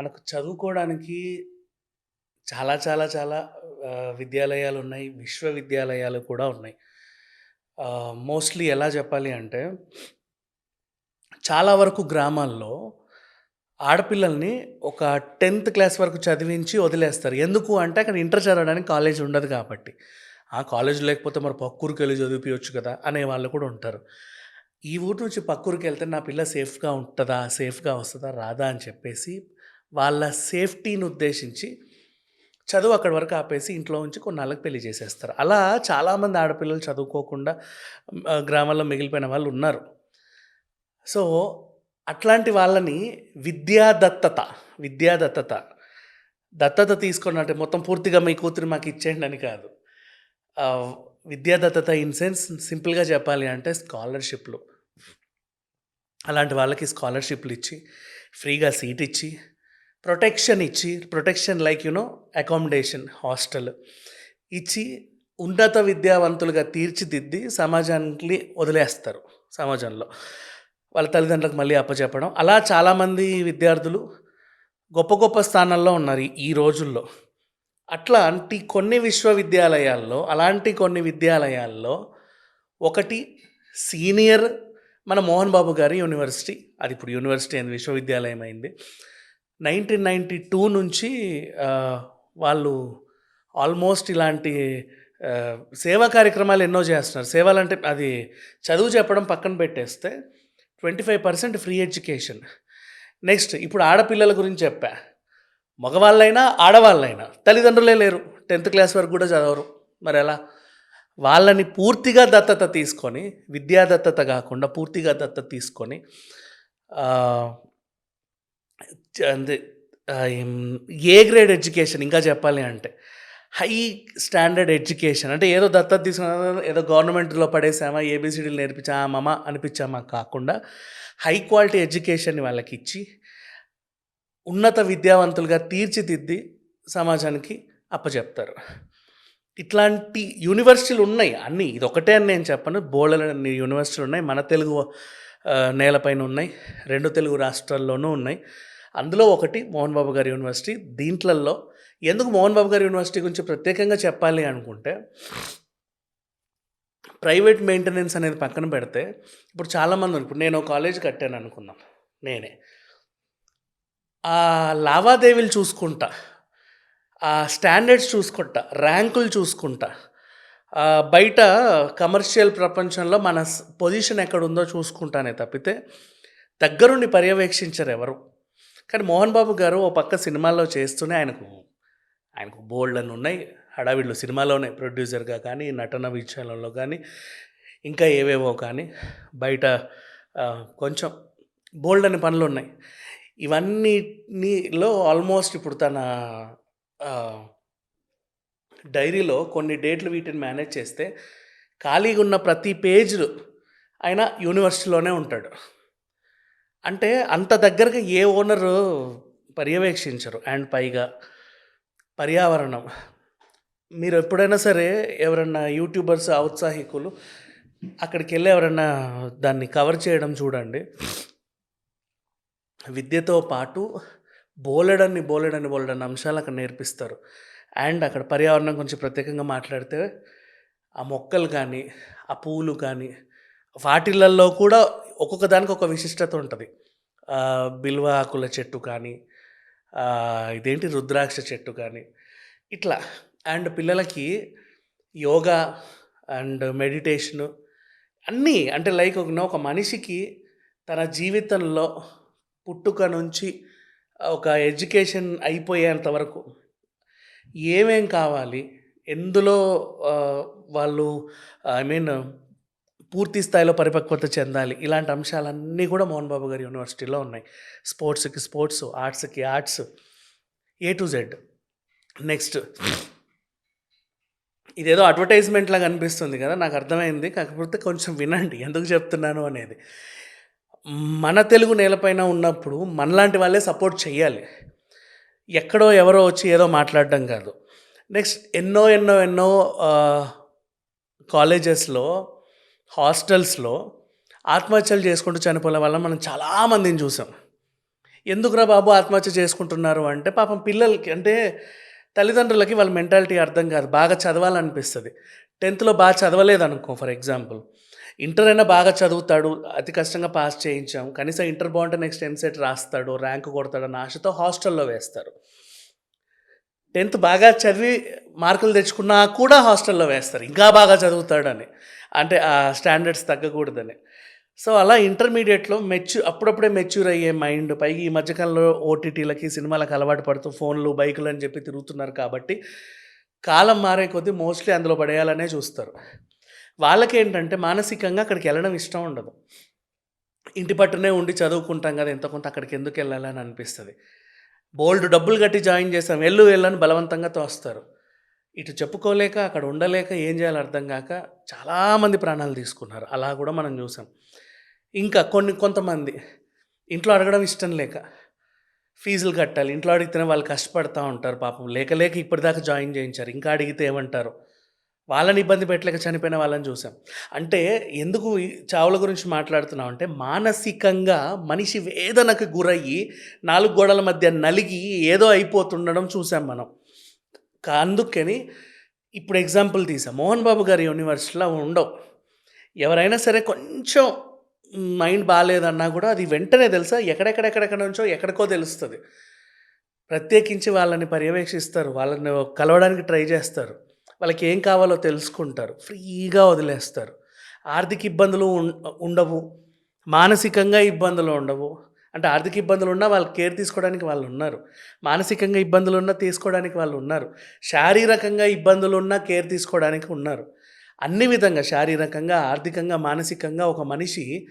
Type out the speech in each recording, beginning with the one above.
మనకు చదువుకోవడానికి చాలా చాలా చాలా విద్యాలయాలు ఉన్నాయి విశ్వవిద్యాలయాలు కూడా ఉన్నాయి. మోస్ట్‌లీ ఎలా చెప్పాలి అంటే చాలా వరకు గ్రామాల్లో ఆడపిల్లల్ని ఒక 10థ్ క్లాస్ వరకు చదివించి వదిలేస్తారు. ఎందుకు అంటే అక్కడ ఇంటర్ చదవడానికి కాలేజ్ ఉండదు కాబట్టి. ఆ కాలేజ్ లేకపోతే మరి పక్కూరికి వెళ్ళి చదివిపియొచ్చు కదా! అనే వాళ్ళు కూడా ఉంటారు. ఈ ఊరు నుంచి పక్కూరికి వెళ్తే నా పిల్ల సేఫ్‌గా ఉంటుందా సేఫ్‌గా వస్తుందా రాదా? అని చెప్పేసి వాళ్ళ సేఫ్టీని ఉద్దేశించి చదువు అక్కడి వరకు ఆపేసి ఇంట్లో ఉంచి కొన్నాళ్ళకి పెళ్ళి చేసేస్తారు. అలా చాలామంది ఆడపిల్లలు చదువుకోకుండా గ్రామాల్లో మిగిలిపోయిన వాళ్ళు ఉన్నారు. సో, అట్లాంటి వాళ్ళని విద్యాదత్తత విద్యాదత్తత దత్తత. తీసుకున్నట్టు మొత్తం పూర్తిగా మీ కూతురు మాకు ఇచ్చేయండి అని కాదు. విద్యాదత్తత ఇన్ సెన్స్ సింపుల్‌గా చెప్పాలి అంటే స్కాలర్‌షిప్‌లు. అలాంటి వాళ్ళకి స్కాలర్‌షిప్‌లు ఇచ్చి, ఫ్రీగా సీట్ ఇచ్చి, ప్రొటెక్షన్ ఇచ్చి, protection like you know accommodation, hostel ఇచ్చి ఉన్నత విద్యావంతులుగా తీర్చిదిద్ది సమాజానికి వదిలేస్తారు సమాజంలో. వాళ్ళ తల్లిదండ్రులకు మళ్ళీ అప్పచెప్పడం. అలా చాలామంది విద్యార్థులు గొప్ప గొప్ప స్థానాల్లో ఉన్నారు ఈ- ఈ రోజుల్లో. అట్లాంటి కొన్ని విశ్వవిద్యాలయాల్లో, అలాంటి కొన్ని విద్యాలయాల్లో ఒకటి సీనియర్ మన మోహన్ బాబు గారి యూనివర్సిటీ. అది ఇప్పుడు యూనివర్సిటీ అయింది. విశ్వవిద్యాలయం అయింది. 1992 నుంచి వాళ్ళు ఆల్మోస్ట్ ఇలాంటి సేవా కార్యక్రమాలు ఎన్నో చేస్తున్నారు. సేవలంటే అది చదువు చెప్పడం పక్కన పెట్టేస్తే 25% ఫ్రీ ఎడ్యుకేషన్. నెక్స్ట్ ఇప్పుడు ఆడపిల్లల గురించి చెప్పా. మగవాళ్ళైనా, ఆడవాళ్ళైనా తల్లిదండ్రులే లేరు. 10థ్ క్లాస్ వరకు కూడా చదవరు. మరి ఎలా వాళ్ళని పూర్తిగా దత్తత తీసుకొని, విద్యా దత్తత కాకుండా పూర్తిగా దత్తత తీసుకొని ఏ గ్రేడ్ ఎడ్యుకేషన్ ఇంకా చెప్పాలి అంటే. హై స్టాండర్డ్ ఎడ్యుకేషన్ అంటే ఏదో దత్తత తీసుకున్న ఏదో గవర్నమెంట్‌లో పడేసామా, ఏబిసిడీలు నేర్పించామా అనిపించామా కాకుండా హై క్వాలిటీ ఎడ్యుకేషన్ వాళ్ళకి ఇచ్చి ఉన్నత విద్యావంతులుగా తీర్చిదిద్ది సమాజానికి అప్పచెప్తారు. ఇట్లాంటి యూనివర్సిటీలు ఉన్నాయి అన్నీ. ఒకటే అని నేను చెప్పను. బోలెడన్ని యూనివర్సిటీలు ఉన్నాయి. మన తెలుగు నేలపైన ఉన్నాయి. రెండు తెలుగు రాష్ట్రాల్లోనూ ఉన్నాయి. అందులో ఒకటి మోహన్ బాబు గారి యూనివర్సిటీ. దీంట్లల్లో ఎందుకు మోహన్ బాబు గారి యూనివర్సిటీ గురించి ప్రత్యేకంగా చెప్పాలి అనుకుంటే ప్రైవేట్ మెయింటెనెన్స్ అనేది పక్కన పెడితే ఇప్పుడు చాలామంది ఉన్నారు. ఇప్పుడు నేను కాలేజ్ కట్టాను అనుకుందాం నేనే. ఆ లావాదేవీలు చూసుకుంటా. ఆ స్టాండర్డ్స్ చూసుకుంటా. ర్యాంకులు చూసుకుంటా. బయట కమర్షియల్ ప్రపంచంలో మన పొజిషన్ ఎక్కడ ఉందో చూసుకుంటానే తప్పితే దగ్గరుండి పర్యవేక్షించరు ఎవరు. కానీ మోహన్ బాబు గారు ఓ పక్క సినిమాల్లో చేస్తూనే ఆయనకు ఆయనకు బోలెడన్ని ఉన్నాయి. హడావిడిలో సినిమాలోనే ప్రొడ్యూసర్‌గా కానీ, నటన విషయంలో కానీ, ఇంకా ఏవేవో కానీ బయట ఆహ్, కొంచెం పనులు ఉన్నాయి ఇవన్నిటిలో ఆల్మోస్ట్ ఇప్పుడు తన డైరీలో కొన్ని డేట్లు వీటిని మేనేజ్ చేస్తే ఖాళీగా ఉన్న ప్రతి పేజ్‌లు ఆయన యూనివర్సిటీలోనే ఉంటాడు. అంటే అంత దగ్గరగా ఏ ఓనరు పర్యవేక్షించరు. అండ్ పైగా పర్యావరణం. మీరు ఎప్పుడైనా సరే ఎవరన్నా యూట్యూబర్స్ ఔత్సాహికులు అక్కడికి వెళ్ళి ఎవరన్నా దాన్ని కవర్ చేయడం చూడండి. విద్యతో పాటు బోలెడన్ని, బోలెడన్ని, బోలెడన్ని అంశాలు అక్కడ నేర్పిస్తారు. అండ్ అక్కడ పర్యావరణం గురించి ప్రత్యేకంగా మాట్లాడితే ఆ మొక్కలు కానీ, ఆ పూలు కానీ వాటిలల్లో కూడా ఒక్కొక్క దానికి ఒక విశిష్టత ఉంటుంది బిల్వ ఆకుల చెట్టు కానీ, ఇదేంటి రుద్రాక్ష చెట్టు కానీ ఇట్లా. అండ్ పిల్లలకి యోగా అండ్ మెడిటేషను అన్నీ అంటే లైక్ ఒక ఒక మనిషికి తన జీవితంలో పుట్టుక నుంచి ఒక ఎడ్యుకేషన్ అయిపోయేంత వరకు ఏమేం కావాలి? ఎందులో వాళ్ళు ఐ మీన్ పూర్తి స్థాయిలో పరిపక్వత చెందాలి. ఇలాంటి అంశాలన్నీ కూడా మోహన్ బాబు గారి యూనివర్సిటీలో ఉన్నాయి. స్పోర్ట్స్‌కి sports, ఆర్ట్స్‌కి arts A to Z. Next ఇదేదో అడ్వర్టైజ్‌మెంట్ లాగా అనిపిస్తుంది కదా! నాకు అర్థమైంది. కాకపోతే కొంచెం వినండి ఎందుకు చెప్తున్నాను అనేది. మన తెలుగు నేలపైన ఉన్నప్పుడు మనలాంటి వాళ్ళే సపోర్ట్ చేయాలి ఎక్కడో ఎవరో వచ్చి ఏదో మాట్లాడడం కాదు. నెక్స్ట్ ఎన్నో, ఎన్నో, ఎన్నో కాలేజెస్‌లో, హాస్టల్స్‌లో ఆత్మహత్యలు చేసుకుంటూ చనిపోయిన వల్ల మనం చాలామందిని చూసాం. ఎందుకురా బాబు ఆత్మహత్య చేసుకుంటున్నారు అంటే పాపం పిల్లలకి అంటే తల్లిదండ్రులకి వాళ్ళ మెంటాలిటీ అర్థం కాదు. బాగా చదవాలనిపిస్తుంది. టెన్త్లో బాగా చదవలేదనుకో ఫర్ ఎగ్జాంపుల్. ఇంటర్ అయినా బాగా చదువుతాడు అతి కష్టంగా పాస్ చేయించాం. కనీసం ఇంటర్ బాగుంటే నెక్స్ట్ ఎంసెట్ రాస్తాడు ర్యాంక్ కొడతాడు అన్న ఆశతో హాస్టల్లో వేస్తారు. టెన్త్ బాగా చదివి మార్కులు తెచ్చుకున్నా కూడా హాస్టల్లో వేస్తారు. ఇంకా బాగా చదువుతాడని. అంటే ఆ స్టాండర్డ్స్ తగ్గకూడదని. సో అలా ఇంటర్మీడియట్లో మెచ్యూ అప్పుడప్పుడే మెచ్యూర్ అయ్యే మైండ్ పైకి ఈ మధ్యకాలంలో ఓటీటీలకి సినిమాలకు అలవాటు పడుతూ ఫోన్లు బైకులు అని చెప్పి తిరుగుతున్నారు కాబట్టి కాలం మారే కొద్దీ మోస్ట్లీ అందులో పడేయాలనే చూస్తారు. వాళ్ళకి ఏంటంటే మానసికంగా అక్కడికి వెళ్ళడం ఇష్టం ఉండదు. ఇంటి పట్టునే ఉండి చదువుకుంటాం కదా ఎంత కొంత అక్కడికి ఎందుకు వెళ్ళాలని అనిపిస్తుంది. బోల్డ్ డబ్బులు కట్టి జాయిన్ చేసాం వెళ్ళు వెళ్ళని బలవంతంగా తోస్తారు. ఇటు చెప్పుకోలేక అక్కడ ఉండలేక ఏం చేయాలో అర్థం కాక చాలామంది ప్రాణాలు తీసుకున్నారు. అలా కూడా మనం చూసాం. ఇంకా కొన్ని కొంతమంది ఇంట్లో అడగడం ఇష్టం లేక ఫీజులు కట్టాలి. ఇంట్లో అడిగితేనే వాళ్ళు కష్టపడతా ఉంటారు. పాపం లేక లేక ఇప్పటిదాకా జాయిన్ చేయించారు. ఇంకా అడిగితే ఏమంటారు? వాళ్ళని ఇబ్బంది పెట్టలేక చనిపోయిన వాళ్ళని చూసాం. అంటే ఎందుకు చావుల గురించి మాట్లాడుతున్నాం అంటే మానసికంగా మనిషి వేదనకు గురయ్యి నాలుగు గోడల మధ్య నలిగి ఏదో అయిపోతుండడం చూసాం మనం. కా- అందుకని ఇప్పుడు ఎగ్జాంపుల్ తీసాం. మోహన్ బాబు గారి యూనివర్సిటీలో ఉండవు. ఎవరైనా సరే కొంచెం మైండ్ బాగాలేదన్నా కూడా అది వెంటనే తెలుసా? ఎక్కడెక్కడెక్కడెక్కడ నుంచో ఎక్కడికో తెలుస్తుంది. ప్రత్యేకించి వాళ్ళని పర్యవేక్షిస్తారు. వాళ్ళని కలవడానికి ట్రై చేస్తారు. వాళ్ళకి ఏం కావాలో తెలుసుకుంటారు. ఫ్రీగా వదిలేస్తారు. ఆర్థిక ఇబ్బందులు ఉం- ఉండవు. మానసికంగా ఇబ్బందులు ఉండవు. అంటే ఆర్థిక ఇబ్బందులు ఉన్నా వాళ్ళు కేర్ తీసుకోవడానికి వాళ్ళు ఉన్నారు. మానసికంగా ఇబ్బందులు ఉన్నా తీసుకోవడానికి వాళ్ళు ఉన్నారు. శారీరకంగా ఇబ్బందులు ఉన్నా కేర్ తీసుకోవడానికి ఉన్నారు. అన్ని విధంగా శారీరకంగా ఆర్థికంగా మానసికంగా ఒక మనిషి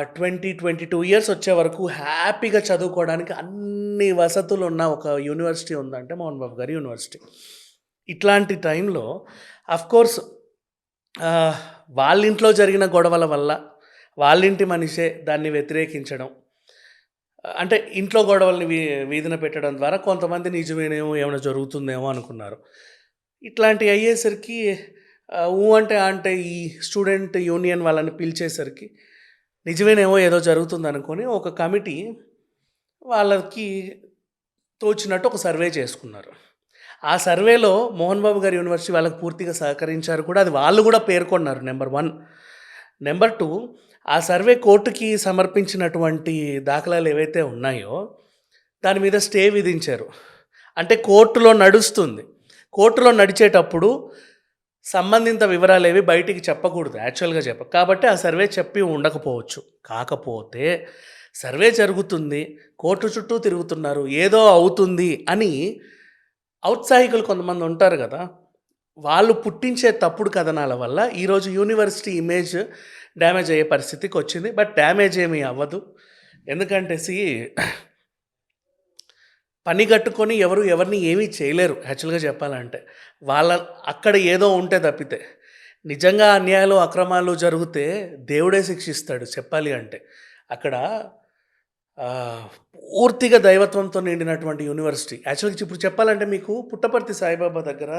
ట్వంటీ ట్వంటీ టూ ఇయర్స్ వచ్చే వరకు హ్యాపీగా చదువుకోవడానికి అన్ని వసతులు ఉన్న ఒక యూనివర్సిటీ ఉందంటే మోహన్ బాబు గారి యూనివర్సిటీ. ఇట్లాంటి టైంలో కోర్స్ వాళ్ళ ఇంట్లో జరిగిన గొడవల వల్ల వాళ్ళింటి మనిషే దాన్ని వ్యతిరేకించడం. అంటే ఇంట్లో గొడవల్ని వీ వీధిన పెట్టడం ద్వారా కొంతమంది నిజమేనేమో ఏమైనా జరుగుతుందేమో అనుకున్నారు. ఇట్లాంటివి అయ్యేసరికి ఊ అంటే అంటే ఈ స్టూడెంట్ యూనియన్ వాళ్ళని పిలిచేసరికి నిజమేనేమో ఏదో జరుగుతుంది అనుకొని ఒక కమిటీ వాళ్ళకి తోచినట్టు ఒక సర్వే చేసుకున్నారు. ఆ సర్వేలో మోహన్ బాబు గారి యూనివర్సిటీ వాళ్ళకి పూర్తిగా సహకరించారు కూడా. అది వాళ్ళు కూడా పేర్కొన్నారు నెంబర్ వన్. నెంబర్ టూ ఆ సర్వే కోర్టుకి సమర్పించినటువంటి దాఖలాలు ఏవైతే ఉన్నాయో దాని మీద స్టే విధించారు. అంటే కోర్టులో నడుస్తుంది. కోర్టులో నడిచేటప్పుడు సంబంధిత వివరాలు ఏవి బయటికి చెప్పకూడదు యాక్చువల్గా చెప్ప కాబట్టి ఆ సర్వే చెప్పి ఉండకపోవచ్చు. కాకపోతే సర్వే జరుగుతుంది కోర్టు చుట్టూ తిరుగుతున్నారు ఏదో అవుతుంది అని ఔత్సాహికులు కొంతమంది ఉంటారు కదా వాళ్ళు పుట్టించే తప్పుడు కథనాల వల్ల ఈరోజు యూనివర్సిటీ ఇమేజ్ డ్యామేజ్ అయ్యే పరిస్థితికి వచ్చింది. బట్ డ్యామేజ్ ఏమీ అవ్వదు. ఎందుకంటే సి పని కట్టుకొని ఎవరు ఎవరిని ఏమీ చేయలేరు. యాక్చువల్గా చెప్పాలంటే వాళ్ళ అక్కడ ఏదో ఉంటే తప్పితే నిజంగా అన్యాయాలు అక్రమాలు జరిగితే దేవుడే శిక్షిస్తాడు చెప్పాలి అంటే. అక్కడ పూర్తిగా దైవత్వంతో నిండినటువంటి యూనివర్సిటీ. యాక్చువల్గా ఇప్పుడు చెప్పాలంటే మీకు పుట్టపర్తి సాయిబాబా దగ్గర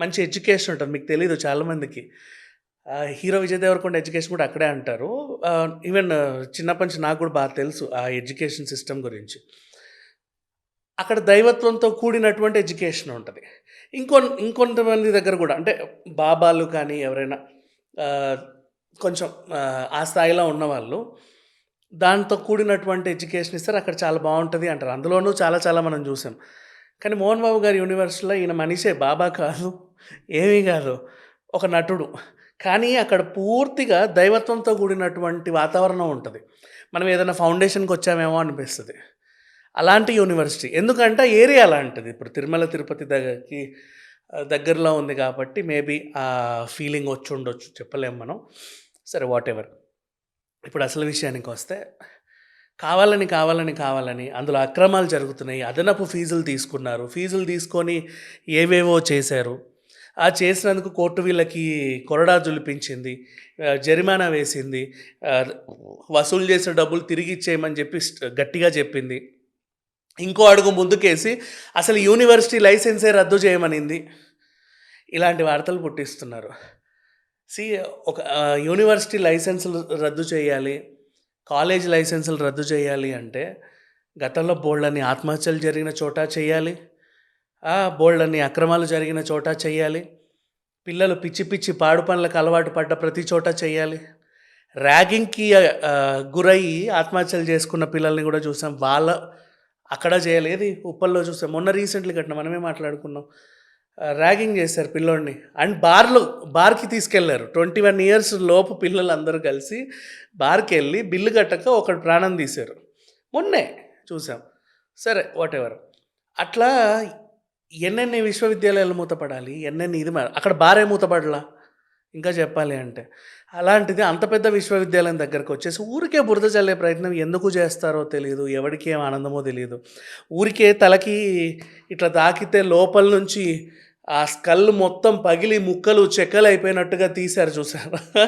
మంచి ఎడ్యుకేషన్ ఉంటుంది. మీకు తెలియదు చాలామందికి. హీరో విజయ్ దేవరకొండ ఎడ్యుకేషన్ కూడా అక్కడే అంటారు. ఈవెన్ చిన్నప్పటి నుంచి నాకు కూడా బాగా తెలుసు ఆ ఎడ్యుకేషన్ సిస్టమ్ గురించి. అక్కడ దైవత్వంతో కూడినటువంటి ఎడ్యుకేషన్ ఉంటుంది. ఇంకొ ఇంకొంతమంది దగ్గర కూడా అంటే బాబాలు కానీ ఎవరైనా కొంచెం ఆ, ఆ స్థాయిలో ఉన్నవాళ్ళు దాంతో కూడినటువంటి ఎడ్యుకేషన్ ఇస్తారు. అక్కడ చాలా బాగుంటుంది అంటారు. అందులోనూ చాలా చాలా మనం చూసాం. కానీ మోహన్ బాబు గారి యూనివర్సిటీలో ఈయన మనిషే బాబా కాదు ఏమీ కాదు. ఒక నటుడు. కానీ అక్కడ పూర్తిగా దైవత్వంతో కూడినటువంటి వాతావరణం ఉంటుంది. మనం ఏదైనా ఫౌండేషన్కి వచ్చామేమో అనిపిస్తుంది. అలాంటి యూనివర్సిటీ. ఎందుకంటే ఏరియా అలాంటిది ఇప్పుడు తిరుమల తిరుపతి దగ్గరికి దగ్గరలో ఉంది కాబట్టి మేబీ ఆ ఫీలింగ్ వచ్చి ఉండొచ్చు. చెప్పలేము మనం. సరే వాట్ ఎవర్ ఇప్పుడు అసలు విషయానికి వస్తే కావాలని కావాలని కావాలని అందులో అక్రమాలు జరుగుతున్నాయి అదనపు ఫీజులు తీసుకున్నారు. ఫీజులు తీసుకొని ఏవేవో చేశారు. ఆ చేసినందుకు కోర్టు వీళ్ళకి కొరడా జులిపించింది జరిమానా వేసింది వసూలు చేసిన డబ్బులు తిరిగి ఇచ్చేయమని చెప్పి గట్టిగా చెప్పింది. ఇంకో అడుగు ముందుకేసి అసలు యూనివర్సిటీ లైసెన్సే రద్దు చేయమనింది. ఇలాంటి వార్తలు పుట్టిస్తున్నారు. సి ఒక యూనివర్సిటీ లైసెన్సులు రద్దు చేయాలి కాలేజ్ లైసెన్సులు రద్దు చేయాలి అంటే గతంలో బోల్డన్ని ఆత్మహత్యలు జరిగిన చోట చేయాలి ఆ, బోల్డన్ని అక్రమాలు జరిగిన చోట చేయాలి పిల్లలు పిచ్చి పిచ్చి పాడు పనులకు అలవాటు పడ్డ ప్రతి చోట చేయాలి. ర్యాగింగ్కి గురయ్యి ఆత్మహత్యలు చేసుకున్న పిల్లల్ని కూడా చూసాం. వాళ్ళ అక్కడ చేయలేదు ఉప్పల్లో చూసాం. మొన్న రీసెంట్లీ కట్టిన మనమే మాట్లాడుకున్నాం. ర్యాగింగ్ చేశారు పిల్లోడిని. అండ్ బార్లు బార్కి తీసుకెళ్ళారు ట్వంటీ వన్ ఇయర్స్ లోపు పిల్లలు అందరూ కలిసి బార్కి వెళ్ళి బిల్లు కట్టక ఒకటి ప్రాణం తీశారు. మొన్నే చూసాం సరే వాట్ ఎవర్ అట్లా ఎన్నెన్ని విశ్వవిద్యాలయాలు మూతపడాలి? ఎన్నెన్ని ఇది అక్కడ బారే మూతపడలా? ఇంకా చెప్పాలి అంటే. అలాంటిది అంత పెద్ద విశ్వవిద్యాలయం దగ్గరకు వచ్చేసి ఊరికే బురద చల్లే ప్రయత్నం ఎందుకు చేస్తారో తెలియదు ఎవరికి ఏం ఆనందమో తెలియదు ఊరికే తలకి ఇట్లా తాకితే లోపల నుంచి ఆ స్కల్ మొత్తం పగిలి ముక్కలు చెక్కలు అయిపోయినట్టుగా తీశారు చూసారు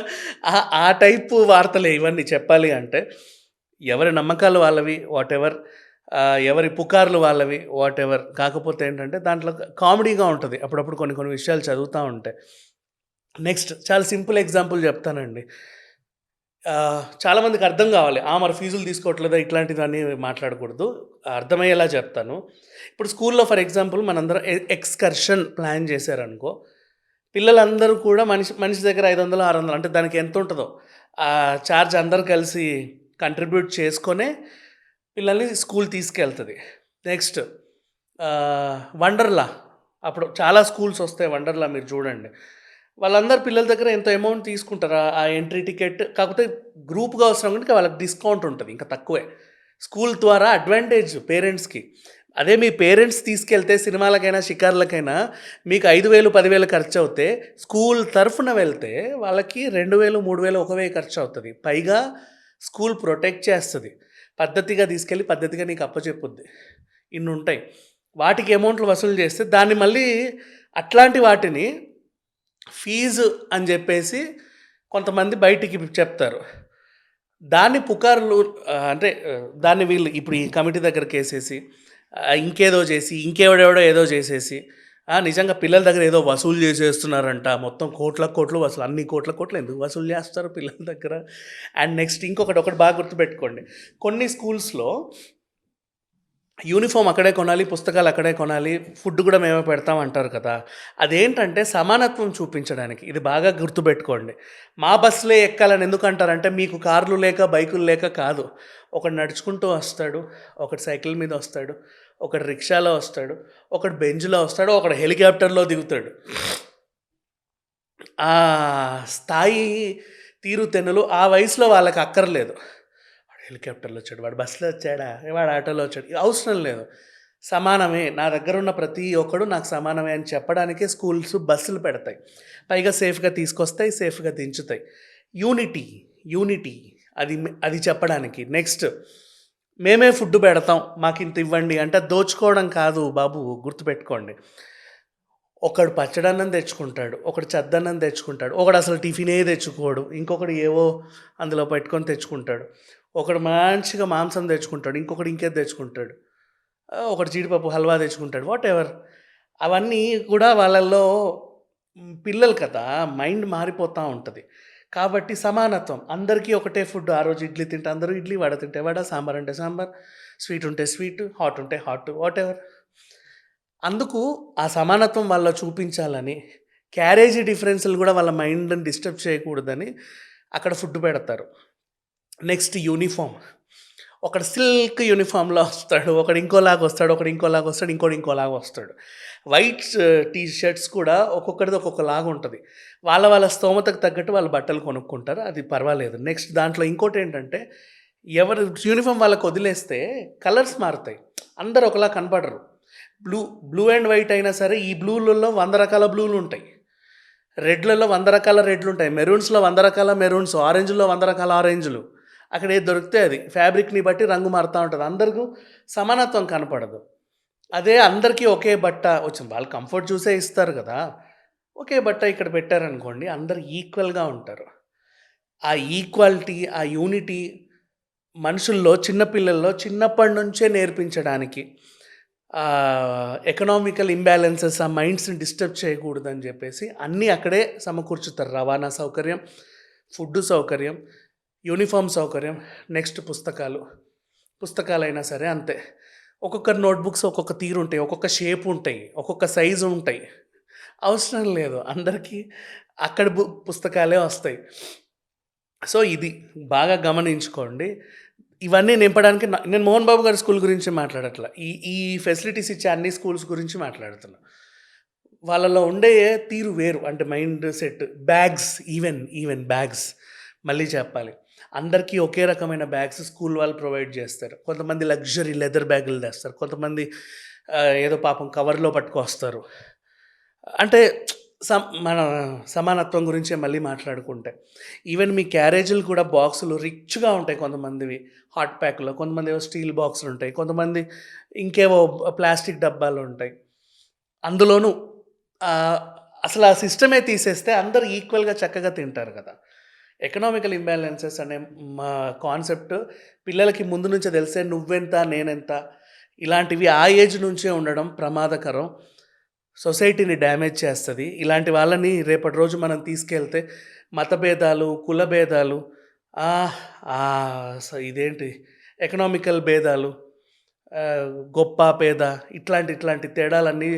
ఆ- ఆ టైపు వార్తలే ఇవన్నీ చెప్పాలి అంటే. ఎవరి నమ్మకాలు వాళ్ళవి వాట్ ఎవర్ ఎవరి పుకార్లు వాళ్ళవి వాట్ ఎవర్ కాకపోతే ఏంటంటే దాంట్లో కామెడీగా ఉంటుంది. అప్పుడప్పుడు కొన్ని కొన్ని విషయాలు చదువుతూ ఉంటాయి నెక్స్ట్ చాలా సింపుల్ ఎగ్జాంపుల్ చెప్తానండి. చాలామందికి అర్థం కావాలి. ఆ మరి ఫీజులు తీసుకోవట్లేదా? ఇట్లాంటివన్నీ మాట్లాడకూడదు. అర్థమయ్యేలా చెప్తాను. ఇప్పుడు స్కూల్లో ఫర్ ఎగ్జాంపుల్ మనందరం ఎక్స్కర్షన్ ప్లాన్ చేశారనుకో పిల్లలందరూ కూడా మనిషి మనిషి దగ్గర ఐదు వందలు ఆరు వందలు అంటే దానికి ఎంత ఉంటుందో ఆ ఛార్జ్ అందరు కలిసి కంట్రిబ్యూట్ చేసుకొనే పిల్లల్ని స్కూల్ తీసుకెళ్తుంది. నెక్స్ట్ వండర్లా. అప్పుడు చాలా స్కూల్స్ వస్తాయి వండర్లా మీరు చూడండి. వాళ్ళందరు పిల్లల దగ్గర ఎంత అమౌంట్ తీసుకుంటారా ఆ- ఆ ఎంట్రీ టికెట్ కాకపోతే గ్రూప్గా అవసరం కనుక వాళ్ళకి డిస్కౌంట్ ఉంటుంది ఇంకా తక్కువే. స్కూల్ ద్వారా అడ్వాంటేజ్ పేరెంట్స్కి అదే మీ పేరెంట్స్ తీసుకెళ్తే సినిమాలకైనా షికార్లకైనా మీకు ఐదు వేలు పదివేలు ఖర్చు అవుతే స్కూల్ తరఫున వెళ్తే వాళ్ళకి రెండు వేలు మూడు వేలు ఒక వెయ్యి ఖర్చు అవుతుంది. పైగా స్కూల్ ప్రొటెక్ట్ చేస్తుంది. పద్ధతిగా తీసుకెళ్ళి పద్ధతిగా నీకు అప్పచెప్పుద్ది. ఇన్ని ఉంటాయి వాటికి అమౌంట్లు వసూలు చేస్తే దాన్ని మళ్ళీ అట్లాంటి వాటిని ఫీజు అని చెప్పేసి కొంతమంది బయటికి చెప్తారు. దాన్ని పుకార్లు అంటే దాన్ని వీళ్ళు ఇప్పుడు ఈ కమిటీ దగ్గరికి వేసేసి ఇంకేదో చేసి ఇంకెవడెవడో ఏదో చేసేసి నిజంగా పిల్లల దగ్గర ఏదో వసూలు చేసేస్తున్నారంట. మొత్తం కోట్ల కోట్లు వసూలు అన్ని కోట్ల కోట్లు ఎందుకు వసూలు చేస్తారు పిల్లల దగ్గర? అండ్ నెక్స్ట్ ఇంకొకటి ఒకటి బాగా గుర్తుపెట్టుకోండి. కొన్ని స్కూల్స్లో యూనిఫామ్ అక్కడే కొనాలి పుస్తకాలు అక్కడే కొనాలి ఫుడ్ కూడా మేమే పెడతాం అంటారు కదా. అదేంటంటే సమానత్వం చూపించడానికి ఇది బాగా గుర్తుపెట్టుకోండి. మా బస్సులే ఎక్కాలని ఎందుకు అంటారంటే మీకు కార్లు లేక బైకులు లేక కాదు. ఒకడు నడుచుకుంటూ వస్తాడు ఒకటి సైకిల్ మీద వస్తాడు ఒకటి రిక్షాలో వస్తాడు ఒకడు బెంజ్లో వస్తాడు ఒకడు హెలికాప్టర్లో దిగుతాడు. ఆ స్థాయి తీరుతెన్నులు ఆ వయసులో వాళ్ళకి అక్కర్లేదు. హెలికాప్టర్లో వచ్చాడు వాడు బస్సులో వచ్చాడా? వాడు ఆటోలో వచ్చాడు. అవసరం లేదు. సమానమే. నా దగ్గర ఉన్న ప్రతి ఒక్కడు నాకు సమానమే అని చెప్పడానికే స్కూల్స్ బస్సులు పెడతాయి. పైగా సేఫ్గా తీసుకొస్తాయి సేఫ్గా దించుతాయి. Unity unity. అది అది చెప్పడానికి. నెక్స్ట్ మేమే ఫుడ్ పెడతాం. మాకు ఇంత ఇవ్వండి అంటే దోచుకోవడం కాదు బాబు గుర్తుపెట్టుకోండి. ఒకడు పచ్చడన్నం తెచ్చుకుంటాడు ఒకడు చెద్దన్నం తెచ్చుకుంటాడు ఒకడు అసలు టిఫినే తెచ్చుకోడు ఇంకొకడు ఏవో అందులో పెట్టుకొని తెచ్చుకుంటాడు. ఒకడు మంచిగా మాంసం తెచ్చుకుంటాడు ఇంకొకడు ఇంకేది తెచ్చుకుంటాడు. ఒకటి ఒకడు జీడిపప్పు హల్వా తెచ్చుకుంటాడు వాట్ ఎవర్ అవన్నీ కూడా వాళ్ళల్లో పిల్లలు కదా మైండ్ మారిపోతూ ఉంటుంది. కాబట్టి సమానత్వం అందరికీ ఒకటే ఫుడ్ ఆ రోజు ఇడ్లీ తింటే అందరూ ఇడ్లీ వడ తింటే వడ సాంబార్ అంటే సాంబార్ స్వీట్ ఉంటే స్వీట్ హాట్ ఉంటే హాట్ వాట్ ఎవర్ అందుకు ఆ సమానత్వం వాళ్ళ చూపించాలని క్యారేజీ డిఫరెన్స్లు కూడా వాళ్ళ మైండ్ని డిస్టర్బ్ చేయకూడదని అక్కడ ఫుడ్ పెడతారు. Next uniform. ఒకడు సిల్క్ యూనిఫామ్లో వస్తాడు ఒకడు ఇంకోలాగా వస్తాడు ఒకడు ఇంకోలాగా వస్తాడు ఇంకోటి ఇంకోలాగా వస్తాడు. వైట్ టీ షర్ట్స్ కూడా ఒక్కొక్కరిది ఒక్కొక్కలాగా ఉంటుంది. వాళ్ళ వాళ్ళ స్తోమతకు తగ్గట్టు వాళ్ళు బట్టలు కొనుక్కుంటారు అది పర్వాలేదు. నెక్స్ట్ దాంట్లో ఇంకోటి ఏంటంటే ఎవరు యూనిఫామ్ వాళ్ళకి వదిలేస్తే కలర్స్ మారుతాయి. అందరు ఒకలా కనపడరు. బ్లూ బ్లూ అండ్ వైట్ అయినా సరే ఈ బ్లూలలో వంద రకాల బ్లూలు ఉంటాయి. రెడ్లలో వంద రకాల రెడ్లు ఉంటాయి. మెరూన్స్లో వంద రకాల మెరూన్స్ ఆరెంజ్లో వంద రకాల ఆరెంజ్లు. అక్కడ ఏది దొరికితే అది. ఫ్యాబ్రిక్ని బట్టి రంగు మారుతూ ఉంటుంది అందరికీ సమానత్వం కనపడదు. అదే అందరికీ ఒకే బట్ట వచ్చింది. వాళ్ళు కంఫర్ట్ చూసే ఇస్తారు కదా. ఒకే బట్ట ఇక్కడ పెట్టారనుకోండి అందరు ఈక్వల్గా ఉంటారు. ఆ ఈక్వాలిటీ ఆ యూనిటీ మనుషుల్లో చిన్నపిల్లల్లో చిన్నప్పటి నుంచే నేర్పించడానికి ఎకనామికల్ ఇంబ్యాలెన్సెస్ ఆ మైండ్స్ని డిస్టర్బ్ చేయకూడదని చెప్పేసి అన్నీ అక్కడే సమకూర్చుతారు. రవాణా సౌకర్యం ఫుడ్ సౌకర్యం యూనిఫామ్ సౌకర్యం నెక్స్ట్ పుస్తకాలు. పుస్తకాలైనా సరే అంతే. ఒక్కొక్క నోట్బుక్స్ ఒక్కొక్క తీరు ఉంటాయి ఒక్కొక్క షేప్ ఉంటాయి ఒక్కొక్క సైజు ఉంటాయి. అవసరం లేదు అందరికీ అక్కడ బు పుస్తకాలే వస్తాయి. సో ఇది బాగా గమనించుకోండి. ఇవన్నీ నింపడానికి నేను మోహన్ బాబు గారి స్కూల్ గురించి మాట్లాడట్లా. ఈ ఈ ఫెసిలిటీస్ ఇచ్చే అన్ని స్కూల్స్ గురించి మాట్లాడుతున్నా. వాళ్ళలో ఉండే తీరు వేరు అంటే mindset bags even even bags. మళ్ళీ చెప్పాలి. అందరికీ ఒకే రకమైన బ్యాగ్స్ స్కూల్ వాళ్ళు ప్రొవైడ్ చేస్తారు. కొంతమంది లగ్జరీ లెదర్ బ్యాగులు తెస్తారు. కొంతమంది ఏదో పాపం కవర్లో పట్టుకొస్తారు. అంటే సమ్ మన సమానత్వం గురించే మళ్ళీ మాట్లాడుకుంటే. ఈవెన్ మీ క్యారేజీలు కూడా బాక్సులు రిచ్గా ఉంటాయి కొంతమందివి. హాట్ ప్యాక్లో కొంతమంది ఏవో స్టీల్ బాక్సులు ఉంటాయి. కొంతమంది ఇంకేవో ప్లాస్టిక్ డబ్బాలు ఉంటాయి. అందులోనూ అసలు ఆ సిస్టమే తీసేస్తే అందరు ఈక్వల్గా చక్కగా తింటారు కదా. ఎకనామికల్ ఇంబ్యాలెన్సెస్ అనే మా కాన్సెప్ట్ పిల్లలకి ముందు నుంచే తెలిసే నువ్వెంత నేనెంత ఇలాంటివి ఆ ఏజ్ నుంచే ఉండడం ప్రమాదకరం. సొసైటీని డ్యామేజ్ చేస్తుంది. ఇలాంటి వాళ్ళని రేపటి రోజు మనం తీసుకెళ్తే మతభేదాలు కులభేదాలు ఆ, ఇదేంటి? ఎకనామికల్ భేదాలు గొప్ప పేద ఇట్లాంటి ఇట్లాంటి తేడాలన్నీ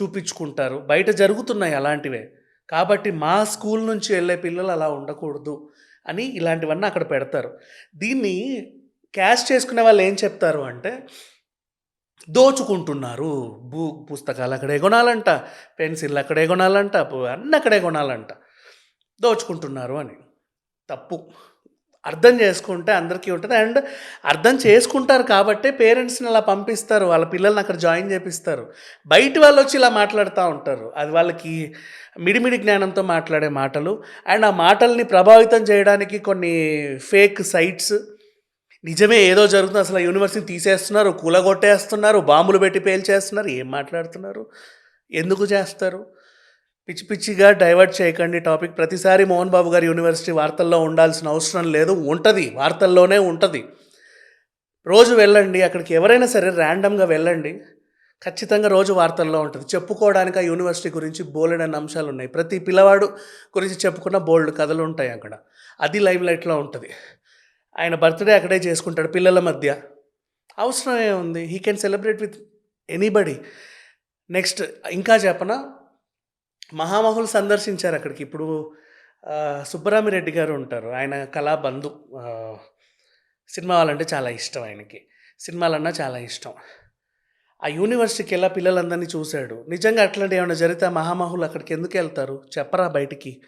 చూపించుకుంటారు. బయట జరుగుతున్నాయి అలాంటివే. కాబట్టి మా స్కూల్ నుంచి వెళ్ళే పిల్లలు అలా ఉండకూడదు అని ఇలాంటివన్నీ అక్కడ పెడతారు. దీన్ని క్యాష్ చేసుకునే వాళ్ళు ఏం చెప్తారు అంటే దోచుకుంటున్నారు. బూ పుస్తకాలు అక్కడే కొనాలంట పెన్సిల్ అక్కడే కొనాలంట అన్నీ అక్కడే కొనాలంట. దోచుకుంటున్నారు అని. తప్పు. అర్థం చేసుకుంటే అందరికీ ఉంటుంది. అండ్ అర్థం చేసుకుంటారు కాబట్టి పేరెంట్స్ని అలా పంపిస్తారు. వాళ్ళ పిల్లల్ని అక్కడ జాయిన్ చేపిస్తారు. బయట వాళ్ళు వచ్చి ఇలా మాట్లాడుతూ ఉంటారు. అది వాళ్ళకి మిడిమిడి జ్ఞానంతో మాట్లాడే మాటలు. అండ్ ఆ మాటల్ని ప్రభావితం చేయడానికి కొన్ని ఫేక్ సైట్స్. నిజమే ఏదో జరుగుతుంది. అసలు యూనివర్సిటీ తీసేస్తున్నారు కూలగొట్టేస్తున్నారు బాంబులు పెట్టి పేల్చేస్తున్నారు. ఏం మాట్లాడుతున్నారు? ఎందుకు చేస్తారు? పిచ్చి పిచ్చిగా డైవర్ట్ చేయకండి టాపిక్. ప్రతిసారి మోహన్ బాబు గారి యూనివర్సిటీ వార్తల్లో ఉండాల్సిన అవసరం లేదు ఉంటుంది వార్తల్లోనే ఉంటుంది. రోజు వెళ్ళండి అక్కడికి ఎవరైనా సరే ర్యాండమ్గా వెళ్ళండి. ఖచ్చితంగా రోజు వార్తల్లో ఉంటుంది. చెప్పుకోవడానికి ఆ యూనివర్సిటీ గురించి బోలెడని అంశాలు ఉన్నాయి. ప్రతి పిల్లవాడు గురించి చెప్పుకున్న బోల్డ్ కథలు ఉంటాయి అక్కడ. అది లైవ్ లైట్లో ఉంటుంది. ఆయన బర్త్డే అక్కడే చేసుకుంటాడు పిల్లల మధ్య. అవసరం ఏముంది he can celebrate with anybody next ఇంకా చెప్పనా? మహామహులు సందర్శించారు అక్కడికి. ఇప్పుడు సుబ్బరామిరెడ్డి గారు ఉంటారు. ఆయన కళా బంధు. సినిమా వాళ్ళంటే చాలా ఇష్టం ఆయనకి. సినిమాలన్నా చాలా ఇష్టం. ఆ యూనివర్సిటీకి వెళ్ళా పిల్లలందరినీ చూశాడు. నిజంగా అట్లాంటి ఏమైనా జరిగితే ఆ మహామహులు అక్కడికి ఎందుకు వెళ్తారు? చెప్పరా బయటికి?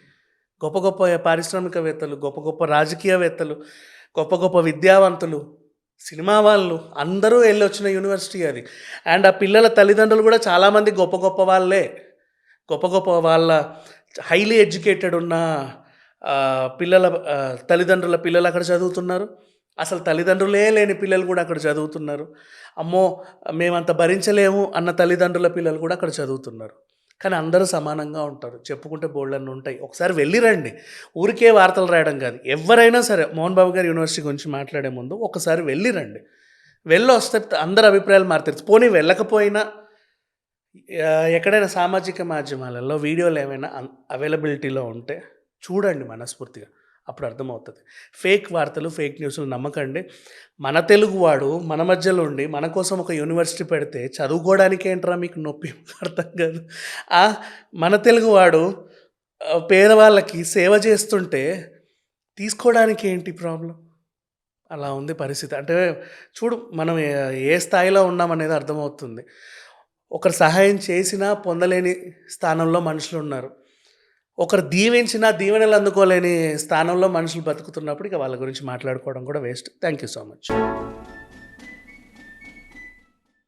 గొప్ప గొప్ప పారిశ్రామికవేత్తలు గొప్ప గొప్ప రాజకీయవేత్తలు గొప్ప గొప్ప విద్యావంతులు సినిమా వాళ్ళు అందరూ వెళ్ళి వచ్చిన యూనివర్సిటీ అది. అండ్ ఆ పిల్లల తల్లిదండ్రులు కూడా చాలామంది గొప్ప గొప్ప వాళ్ళే. గొప్ప గొప్ప వాళ్ళ హైలీ ఎడ్యుకేటెడ్ ఉన్న పిల్లల తల్లిదండ్రుల పిల్లలు అక్కడ చదువుతున్నారు. అసలు తల్లిదండ్రులే లేని పిల్లలు కూడా అక్కడ చదువుతున్నారు. అమ్మో మేమంత భరించలేము అన్న తల్లిదండ్రుల పిల్లలు కూడా అక్కడ చదువుతున్నారు. కానీ అందరూ సమానంగా ఉంటారు. చెప్పుకుంటే బోల్డన్ని ఉంటాయి. ఒకసారి వెళ్ళి రండి. ఊరికే వార్తలు రాయడం కాదు. ఎవరైనా సరే మోహన్ బాబు గారి యూనివర్సిటీ గురించి మాట్లాడే ముందు ఒకసారి వెళ్ళి రండి. వెళ్ళొస్తే అందరి అభిప్రాయాలు మారుతారు పోనీ వెళ్ళకపోయినా ఎక్కడైనా సామాజిక మాధ్యమాలలో వీడియోలు ఏమైనా అవైలబిలిటీలో ఉంటే చూడండి మనస్ఫూర్తిగా. అప్పుడు అర్థమవుతుంది. ఫేక్ వార్తలు ఫేక్ న్యూస్లు నమ్మకండి. మన తెలుగువాడు మన మధ్యలో ఉండి మన కోసం ఒక యూనివర్సిటీ పెడితే చదువుకోవడానికి ఏంట్రా మీకు నొప్పి? అర్థం కాదు. ఆ మన తెలుగువాడు పేదవాళ్ళకి సేవ చేస్తుంటే తీసుకోవడానికి ఏంటి ప్రాబ్లం? అలా ఉంది పరిస్థితి. అంటే చూడు మనం ఏ స్థాయిలో ఉన్నామనేది అర్థమవుతుంది. ఒకరు సహాయం చేసినా పొందలేని స్థానంలో మనుషులు ఉన్నారు. ఒకరు దీవించినా దీవెనలు అందుకోలేని స్థానంలో మనుషులు బతుకుతున్నప్పుడు ఇక వాళ్ళ గురించి మాట్లాడుకోవడం కూడా waste. Thank you so much